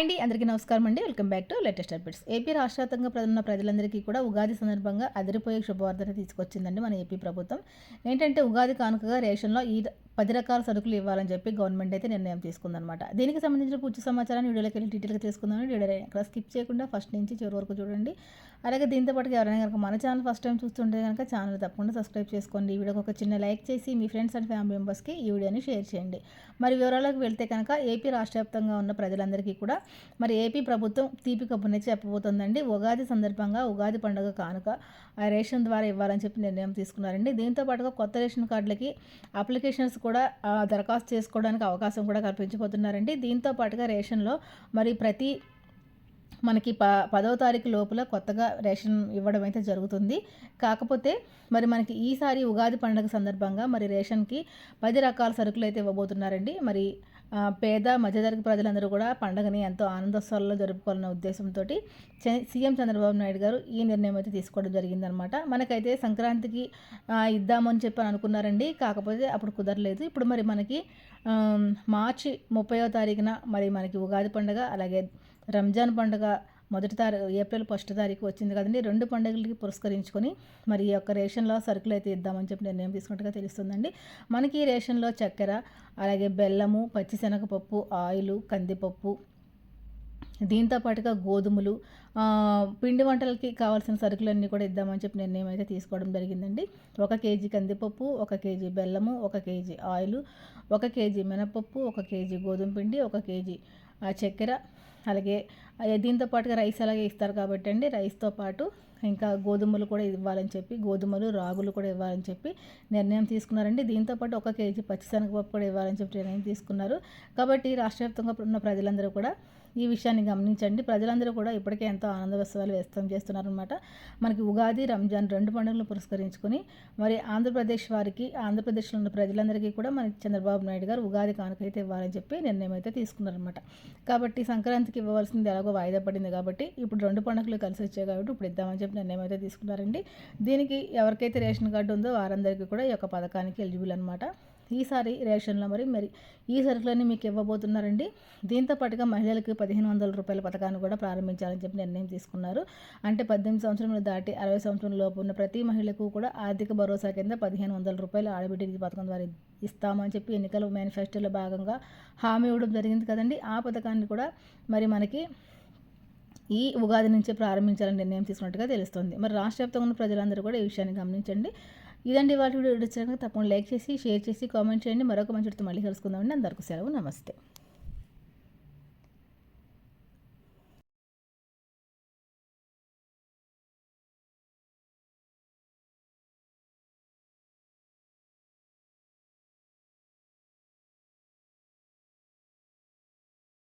Hi అండి. అందరికీ నమస్కారం అండి. Welcome back to latest updates AP రాష్ట్రవ్యాప్తంగా ఉన్న ప్రజలందరికీ కూడా ఉగాది సందర్భంగా అదిరిపోయే శుభవార్తను తీసుకొచ్చిందండి మన ఏపీ ప్రభుత్వం. ఏంటంటే ఉగాది కానుకగా రేషన్లో ఈ పది రకాల సరుకులు ఇవ్వాలని చెప్పి గవర్నమెంట్ అయితే నిర్ణయం తీసుకుందనమాట దీనికి సంబంధించిన పూర్తి సమాచారాన్ని వీడియోలోకి వెళ్ళి డీటెయిల్గా తీసుకుందామని వీడియో అక్కడ స్కిప్ చేయకుండా ఫస్ట్ నుంచి చివరి వరకు చూడండి. అలాగే దీంతో పాటు ఎవరైనా కనుక మన ఛానల్ ఫస్ట్ టైం చూస్తుంటే కనుక ఛానల్ తప్పకుండా సబ్స్క్రైబ్ చేసుకోండి. వీడియోకి ఒక చిన్న లైక్ చేసి మీ ఫ్రెండ్స్ అండ్ ఫ్యామిలీ మెంబర్స్కి ఈ వీడియోని షేర్ చేయండి. మరి వివరాలకు వెళ్తే కనుక ఏపీ రాష్ట్ర వ్యాప్తంగా ఉన్న ప్రజలందరికీ కూడా మరి ఏపీ ప్రభుత్వం తీపి కబుర్ని చెప్పబోతుందండి. ఉగాది సందర్భంగా ఉగాది పండుగ కానుక రేషన్ ద్వారా ఇవ్వాలని చెప్పి నిర్ణయం తీసుకున్నారండి. దీంతో పాటుగా కొత్త రేషన్ కార్డులకి అప్లికేషన్స్ కూడా కూడా దరఖాస్తు చేసుకోవడానికి అవకాశం కూడా కల్పించబోతున్నారండి. దీంతో పాటుగా రేషన్లో మరి ప్రతి మనకి ప పదవ తారీఖు లోపల కొత్తగా రేషన్ ఇవ్వడం అయితే జరుగుతుంది. కాకపోతే మరి మనకి ఈసారి ఉగాది పండుగ సందర్భంగా మరి రేషన్కి పది రకాల సరుకులు అయితే ఇవ్వబోతున్నారండి. మరి పేద మధ్యతరగతి ప్రజలందరూ కూడా పండుగని ఎంతో ఆనందోత్సవాల్లో జరుపుకోవాలన్న ఉద్దేశంతో సీఎం చంద్రబాబు నాయుడు గారు ఈ నిర్ణయం అయితే తీసుకోవడం జరిగిందనమాట. మనకైతే సంక్రాంతికి ఇద్దామని చెప్పి అనుకున్నారండి. కాకపోతే అప్పుడు కుదరలేదు. ఇప్పుడు మరి మనకి మార్చి ముప్పయో తారీఖున మరి మనకి ఉగాది పండుగ అలాగే రంజాన్ పండుగ మొదటి తారీఖు ఏప్రిల్ ఫస్ట్ తారీఖు వచ్చింది కదండి. రెండు పండుగలకి పురస్కరించుకొని మరి ఈ యొక్క రేషన్లో సరుకులు అయితే ఇద్దామని చెప్పి నిర్ణయం తీసుకున్నట్టుగా తెలుస్తుందండి. మనకి రేషన్లో చక్కెర అలాగే బెల్లము పచ్చిశనగపప్పు ఆయిల్ కందిపప్పు దీంతో పాటుగా గోధుమలు పిండి వంటలకి కావాల్సిన సరుకులన్నీ కూడా ఇద్దామని చెప్పి నిర్ణయం అయితే తీసుకోవడం జరిగిందండి. ఒక కేజీ కందిపప్పు ఒక కేజీ బెల్లము ఒక కేజీ ఆయిల్ ఒక కేజీ మినపప్పు ఒక కేజీ గోధుమ పిండి ఒక కేజీ చక్కెర అలాగే దీంతో పాటుగా రైస్ అలాగే ఇస్తారు కాబట్టి అండి. రైస్తో పాటు ఇంకా గోధుమలు కూడా ఇవ్వాలని చెప్పి గోధుమలు రాగులు కూడా ఇవ్వాలని చెప్పి నిర్ణయం తీసుకున్నారండి. దీంతో పాటు ఒక కేజీ పచ్చిశనగపప్పు కూడా ఇవ్వాలని చెప్పి నిర్ణయం తీసుకున్నారు. కాబట్టి రాష్ట్ర వ్యాప్తంగా ఉన్న ప్రజలందరూ కూడా ఈ విషయాన్ని గమనించండి. ప్రజలందరూ కూడా ఇప్పటికే ఎంతో ఆనందోత్సవాలు వ్యక్తం చేస్తున్నారనమాట మనకి ఉగాది రంజాన్ రెండు పండుగలు పురస్కరించుకొని మరి ఆంధ్రప్రదేశ్ వారికి ఆంధ్రప్రదేశ్లో ఉన్న ప్రజలందరికీ కూడా మనకి చంద్రబాబు నాయుడు గారు ఉగాది కానుకైతే ఇవ్వాలని చెప్పి నిర్ణయం అయితే తీసుకున్నారనమాట కాబట్టి సంక్రాంతికి ఇవ్వవలసింది ఎలాగో వాయిదా పడింది కాబట్టి ఇప్పుడు రెండు పండుగలు కలిసి వచ్చాయి కాబట్టి ఇప్పుడు ఇద్దామని చెప్పి నిర్ణయం అయితే తీసుకున్నారండి. దీనికి ఎవరికైతే రేషన్ కార్డు ఉందో వారందరికీ కూడా ఈ యొక్క పథకానికి ఎలిజిబుల్ అనమాట ఈసారి రేషన్లో మరి మరి ఈ సరుకులన్నీ మీకు ఇవ్వబోతున్నారండి. దీంతో పాటుగా మహిళలకు పదిహేను వందల రూపాయల పథకాన్ని కూడా ప్రారంభించాలని చెప్పి నిర్ణయం తీసుకున్నారు. అంటే పద్దెనిమిది సంవత్సరములు దాటి అరవై సంవత్సరం లోపు ఉన్న ప్రతి మహిళకు కూడా ఆర్థిక భరోసా కింద పదిహేను వందల రూపాయలు ఆడబిడ్డకి పథకం ద్వారా ఇస్తామని చెప్పి ఎన్నికల మేనిఫెస్టోలో భాగంగా హామీ ఇవ్వడం జరిగింది కదండి. ఆ పథకాన్ని కూడా మరి మనకి ఈ ఉగాది నుంచే ప్రారంభించాలని నిర్ణయం తీసుకున్నట్టుగా తెలుస్తుంది. మరి రాష్ట్ర వ్యాప్తంగా ఉన్న ప్రజలందరూ కూడా ఈ విషయాన్ని గమనించండి. ఇదండి వాటి వీడియో. తప్పకుండా లైక్ చేసి షేర్ చేసి కామెంట్ చేయండి. మరొక మంచి మళ్ళీ కలుసుకుందామండి. అందరికీ సెలవు. నమస్తే.